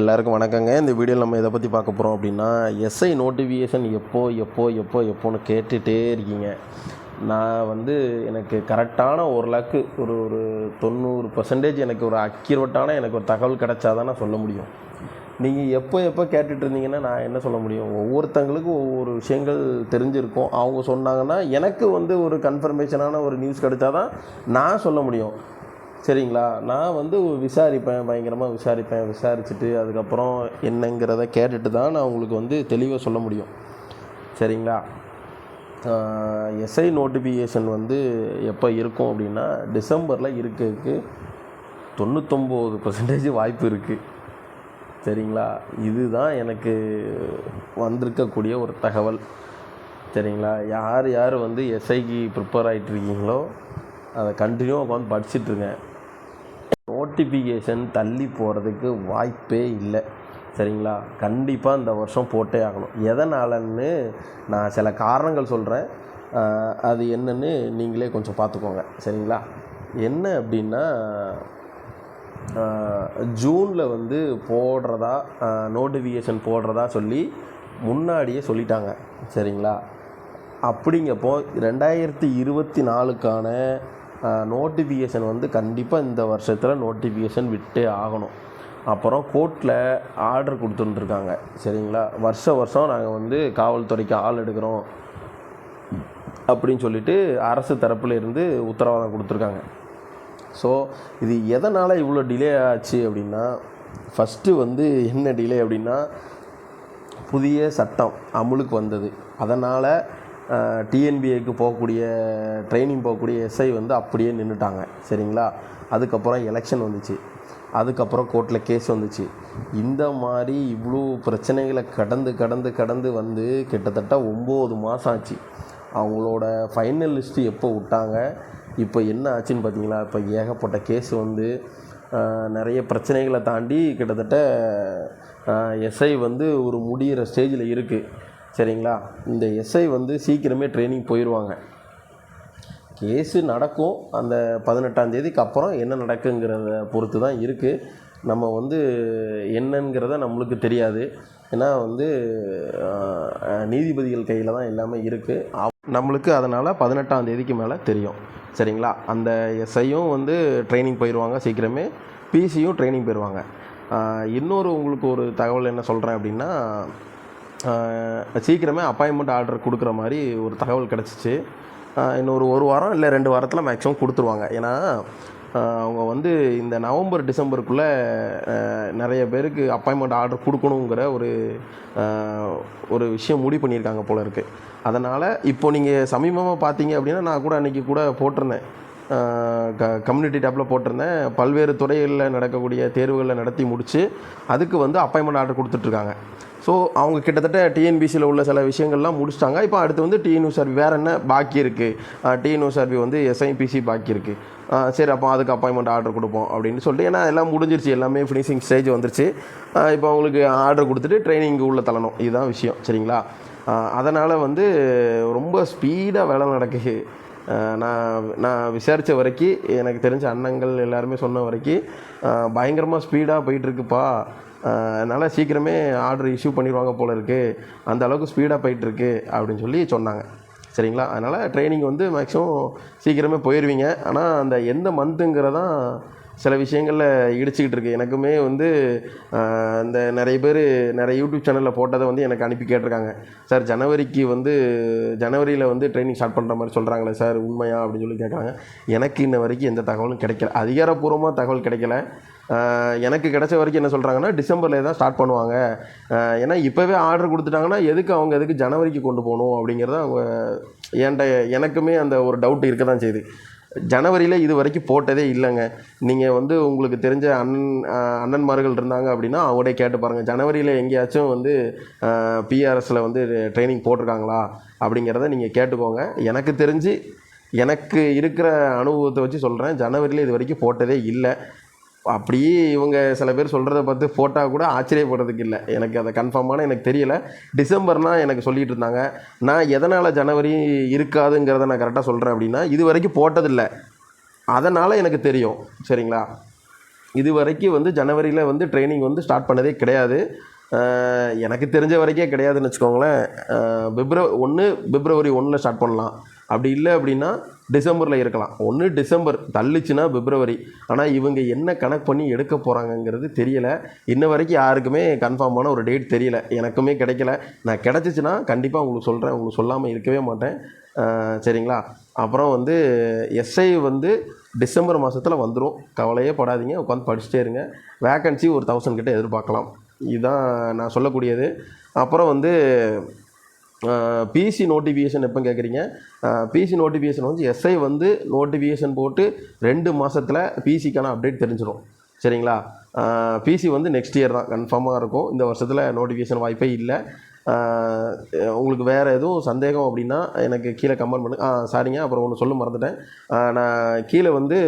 எல்லாருக்கும் வணக்கங்க. இந்த வீடியோவில் நம்ம இதை பற்றி பார்க்க போகிறோம் அப்படின்னா எஸ்ஐ நோட்டிஃபிகேஷன் எப்போ எப்போ எப்போ எப்போன்னு கேட்டுகிட்டே இருக்கீங்க. நான் வந்து எனக்கு கரெக்டான ஒரு லக்கு ஒரு ஒரு தொண்ணூறு பர்சன்டேஜ் எனக்கு ஒரு அக்யூரேட்டான எனக்கு ஒரு தகவல் கிடைச்சா நான் சொல்ல முடியும். நீங்கள் எப்போ எப்போ கேட்டுட்டு இருந்தீங்கன்னா நான் என்ன சொல்ல முடியும்? ஒவ்வொருத்தங்களுக்கும் ஒவ்வொரு விஷயங்கள் தெரிஞ்சிருக்கும். அவங்க சொன்னாங்கன்னா எனக்கு வந்து ஒரு கன்ஃபர்மேஷனான ஒரு நியூஸ் கிடைச்சா தான் நான் சொல்ல முடியும். சரிங்களா? நான் வந்து விசாரிப்பேன் பயங்கரமாக விசாரிப்பேன் விசாரிச்சுட்டு அதுக்கப்புறம் என்னங்கிறத கேட்டுட்டு தான் நான் உங்களுக்கு வந்து தெளிவாக சொல்ல முடியும். சரிங்களா? எஸ்ஐ நோட்டிஃபிகேஷன் வந்து எப்போ இருக்கும் அப்படின்னா டிசம்பரில் இருக்கிறதுக்கு தொண்ணூத்தொம்பது பர்சன்டேஜ் வாய்ப்பு இருக்குது சரிங்களா? இதுதான் எனக்கு வந்திருக்கக்கூடிய ஒரு தகவல். சரிங்களா? யார் யார் வந்து எஸ்ஐக்கு ப்ரிப்பேர் ஆகிட்டு இருக்கீங்களோ அதை கண்டினியூ உட்காந்து படிச்சுட்ருக்கேன் நோட்டிஃபிகேஷன் தள்ளி போகிறதுக்கு வாய்ப்பே இல்லை. சரிங்களா? கண்டிப்பாக இந்த வருஷம் போட்டே ஆகணும். எதனாலன்னு நான் சில காரணங்கள் சொல்கிறேன் அது என்னன்னு நீங்களே கொஞ்சம் பார்த்துக்கோங்க. சரிங்களா? என்ன அப்படின்னா ஜூனில் வந்து போடுறதா நோட்டிஃபிகேஷன் போடுறதா சொல்லி முன்னாடியே சொல்லிட்டாங்க. சரிங்களா? அப்படிங்கப்போ ரெண்டாயிரத்தி இருபத்தி நாலுக்கான நோட்டிஃபிகேஷன் வந்து கண்டிப்பாக இந்த வருஷத்தில் நோட்டிஃபிகேஷன் விட்டே ஆகணும். அப்புறம் கோர்ட்டில் ஆர்டர் கொடுத்துருந்துருக்காங்க. சரிங்களா? வருஷ வருஷம் நாங்கள் வந்து காவல்துறைக்கு ஆள் எடுக்கிறோம் அப்படின்னு சொல்லிட்டு அரசு தரப்புல இருந்து உத்தரவாதம் கொடுத்துருக்காங்க. ஸோ இது எதனால் இவ்வளோ டிலே ஆச்சு அப்படின்னா ஃபஸ்ட்டு வந்து என்ன டிலே அப்படின்னா புதிய சட்டம் அமுலுக்கு வந்தது. அதனால் டிஎன்பிஏக்கு போகக்கூடிய ட்ரைனிங் போகக்கூடிய எஸ்ஐ வந்து அப்படியே நின்றுட்டாங்க சரிங்களா? அதுக்கப்புறம் எலெக்ஷன் வந்துச்சு. அதுக்கப்புறம் கோர்ட்டில் கேஸ் வந்துச்சு. இந்த மாதிரி இவ்வளோ பிரச்சனைகளை கடந்து கடந்து கடந்து வந்து கிட்டத்தட்ட ஒம்பது மாதம் ஆச்சு. அவங்களோட ஃபைனல் லிஸ்ட்டு எப்போ விட்டாங்க? இப்போ என்ன ஆச்சுன்னு பார்த்தீங்களா? இப்போ ஏகப்பட்ட கேஸ் வந்து நிறைய பிரச்சனைகளை தாண்டி கிட்டத்தட்ட எஸ்ஐ வந்து ஒரு முடிகிற ஸ்டேஜில் இருக்குது சரிங்களா? இந்த எஸ்ஐ வந்து சீக்கிரமே ட்ரைனிங் போயிடுவாங்க கேஸு நடக்கும். அந்த பதினெட்டாம் தேதிக்கு அப்புறம் என்ன நடக்குங்கிறத பொறுத்து தான் இருக்குது நம்ம வந்து என்னங்கிறத நம்மளுக்கு தெரியாது. ஏன்னா வந்து நீதிபதிகள் கையில் தான் எல்லாமே இருக்குது நம்மளுக்கு அதனால் பதினெட்டாம் தேதிக்கு மேலே தெரியும். சரிங்களா? அந்த எஸ்ஐயும் வந்து ட்ரைனிங் போயிடுவாங்க சீக்கிரமே. பிசியும் ட்ரைனிங் போயிடுவாங்க இன்னொரு உங்களுக்கு ஒரு தகவல் என்ன சொல்கிறேன் அப்படின்னா சீக்கிரமே அப்பாயின்மெண்ட் ஆர்டர் கொடுக்குற மாதிரி ஒரு தகவல் கிடச்சிச்சு. இன்னொரு ஒரு வாரம் இல்லை ரெண்டு வாரத்தில் மேக்ஸிமம் கொடுத்துருவாங்க. ஏன்னா அவங்க வந்து இந்த நவம்பர் டிசம்பருக்குள்ளே நிறைய பேருக்கு அப்பாயின்மெண்ட் ஆர்டர் கொடுக்கணுங்கிற ஒரு ஒரு விஷயம் முடிவு பண்ணியிருக்காங்க போல இருக்குது அதனால் இப்போ நீங்கள் சமீபமாக பார்த்தீங்க அப்படின்னா நான் கூட அன்றைக்கி கூட போட்டிருந்தேன். க கம்யூனிட்டி டேப்பில் போட்டிருந்தேன். பல்வேறு துறைகளில் நடக்கக்கூடிய தேர்வுகளை நடத்தி முடித்து அதுக்கு வந்து அப்பாயின்மெண்ட் ஆர்டர் கொடுத்துட்ருக்காங்க. ஸோ அவங்க கிட்டத்தட்ட டிஎன்பிசியில் உள்ள சில விஷயங்கள்லாம் முடிச்சிட்டாங்க. இப்போ அடுத்து வந்து டிஎன்யூ சர்வி வேறு என்ன பாக்கி இருக்குது டிஎன்யூ சர்வி வந்து எஸ்ஐபிசி பாக்கி இருக்குது சரி அப்போ அதுக்கு அப்பாயின்மெண்ட் ஆர்டர் கொடுப்போம் அப்படின்னு சொல்லிட்டு ஏன்னா எல்லாம் முடிஞ்சிருச்சு. எல்லாமே ஃபினிஷிங் ஸ்டேஜ் வந்துருச்சு. இப்போ அவங்களுக்கு ஆர்டர் கொடுத்துட்டு ட்ரைனிங் உள்ளே தள்ளணும். இதுதான் விஷயம். சரிங்களா? அதனால் வந்து ரொம்ப ஸ்பீடாக வேலை நடக்குது. நான் நான் விசாரித்த வரைக்கும் எனக்கு தெரிஞ்ச அண்ணங்கள் எல்லாருமே சொன்ன வரைக்கும் பயங்கரமாக ஸ்பீடாக போயிட்டுருக்குப்பா. அதனால் சீக்கிரமே ஆர்டர் இஷ்யூ பண்ணிடுவாங்க போல இருக்குது அந்த அளவுக்கு ஸ்பீடாக போயிட்டுருக்கு அப்படின்னு சொல்லி சொன்னாங்க. சரிங்களா? அதனால் ட்ரைனிங் வந்து மேக்ஸிமம் சீக்கிரமே போயிடுவீங்க ஆனால் அந்த எந்த மந்த்துங்கிறதான் சில விஷயங்களில் இடிச்சிக்கிட்டு இருக்குது எனக்குமே வந்து இந்த நிறைய பேர் நிறைய யூடியூப் சேனலில் போட்டதை வந்து எனக்கு அனுப்பி கேட்டிருக்காங்க. சார் ஜனவரிக்கு வந்து ஜனவரியில் வந்து ட்ரைனிங் ஸ்டார்ட் பண்ணுற மாதிரி சொல்கிறாங்களே சார் உண்மையா அப்படின்னு சொல்லி கேட்குறாங்க. எனக்கு இன்ன வரைக்கும் எந்த தகவலும் கிடைக்கல. அதிகாரப்பூர்வமாக தகவல் கிடைக்கல. எனக்கு கிடைச்ச வரைக்கும் என்ன சொல்கிறாங்கன்னா டிசம்பரில் தான் ஸ்டார்ட் பண்ணுவாங்க. ஏன்னா இப்போவே ஆர்டர் கொடுத்துட்டாங்கன்னா எதுக்கு அவங்க எதுக்கு ஜனவரிக்கு கொண்டு போகணும் அப்படிங்கிறத அவங்க என்கிட்ட எனக்குமே அந்த ஒரு டவுட் இருக்க தான் செய்யுது. ஜனவரியில் இது வரைக்கும் போட்டதே இல்லைங்க. நீங்கள் வந்து உங்களுக்கு தெரிஞ்ச அண்ணன் அண்ணன்மார்கள் இருந்தாங்க அப்படின்னா அவங்கள்டே கேட்டு பாருங்கள் ஜனவரியில் எங்கேயாச்சும் வந்து பிஆர்எஸில் வந்து ட்ரைனிங் போட்டிருக்காங்களா அப்படிங்கிறத நீங்கள் கேட்டுக்கோங்க. எனக்கு தெரிஞ்சு எனக்கு இருக்கிற அனுபவத்தை வச்சு சொல்கிறேன் ஜனவரியில் இது வரைக்கும் போட்டதே இல்லை. அப்படியே இவங்க சில பேர் சொல்கிறத பார்த்து ஃபோட்டோ கூட ஆச்சரியப்படுறதுக்கு இல்லை. எனக்கு அதை கன்ஃபார்மான எனக்கு தெரியலை. டிசம்பர்னால் எனக்கு சொல்லிகிட்டு இருந்தாங்க. நான் எதனால் ஜனவரி இருக்காதுங்கிறத நான் கரெக்டாக சொல்கிறேன் அப்படின்னா இது வரைக்கும் போட்டதில்லை. அதனால் எனக்கு தெரியும். சரிங்களா? இது வரைக்கும் வந்து ஜனவரியில் வந்து ட்ரைனிங் வந்து ஸ்டார்ட் பண்ணதே கிடையாது. எனக்கு தெரிஞ்ச வரைக்கே கிடையாதுன்னு வச்சுக்கோங்களேன். பிப்ரவரி ஒன்று பிப்ரவரி ஒன்றில் ஸ்டார்ட் பண்ணலாம். அப்படி இல்லை அப்படின்னா டிசம்பரில் இருக்கலாம். ஒன்று டிசம்பர் தள்ளிச்சுன்னா பிப்ரவரி. ஆனால் இவங்க என்ன கணக்கு பண்ணி எடுக்க போகிறாங்கங்கிறது தெரியலை. இன்ன வரைக்கும் யாருக்குமே கன்ஃபார்மான ஒரு டேட் தெரியல. எனக்குமே கிடைக்கல. நான் கிடச்சிச்சின்னா கண்டிப்பாக உங்களுக்கு சொல்கிறேன் உங்களுக்கு சொல்லாமல் இருக்கவே மாட்டேன். சரிங்களா? அப்புறம் வந்து எஸ்ஐ வந்து டிசம்பர் மாதத்தில் வந்துடும் கவலையே படாதீங்க. உட்காந்து படிச்சுட்டே இருங்க. வேக்கன்சி ஒரு தௌசண்ட் கிட்டே எதிர்பார்க்கலாம். இதுதான் நான் சொல்லக்கூடியது. அப்புறம் வந்து பிசி நோட்டிஃபிகேஷன் எப்போ கேட்குறீங்க பிசி நோட்டிஃபிகேஷன் வந்து எஸ்ஐ வந்து நோட்டிஃபிகேஷன் போட்டு ரெண்டு மாதத்தில் பிசிக்கான அப்டேட் தெரிஞ்சிடும். சரிங்களா? பிசி வந்து நெக்ஸ்ட் இயர் தான் கன்ஃபார்மாக இருக்கும். இந்த வருஷத்தில் நோட்டிஃபிகேஷன் வாய்ப்பே இல்லை. உங்களுக்கு வேறு எதுவும் சந்தேகம் அப்படின்னா எனக்கு கீழே கமெண்ட் பண்ணு ஆ சாரிங்க அப்புறம் ஒன்று சொல்ல மறந்துட்டேன். நான் கீழே வந்து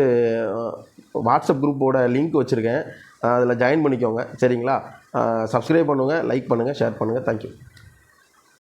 வாட்ஸ்அப் குரூப்போட லிங்க் வச்சுருக்கேன். அதில் ஜாயின் பண்ணிக்கோங்க. சரிங்களா? சப்ஸ்கிரைப் பண்ணுங்கள் லைக் பண்ணுங்கள் ஷேர் பண்ணுங்கள் தேங்க்யூ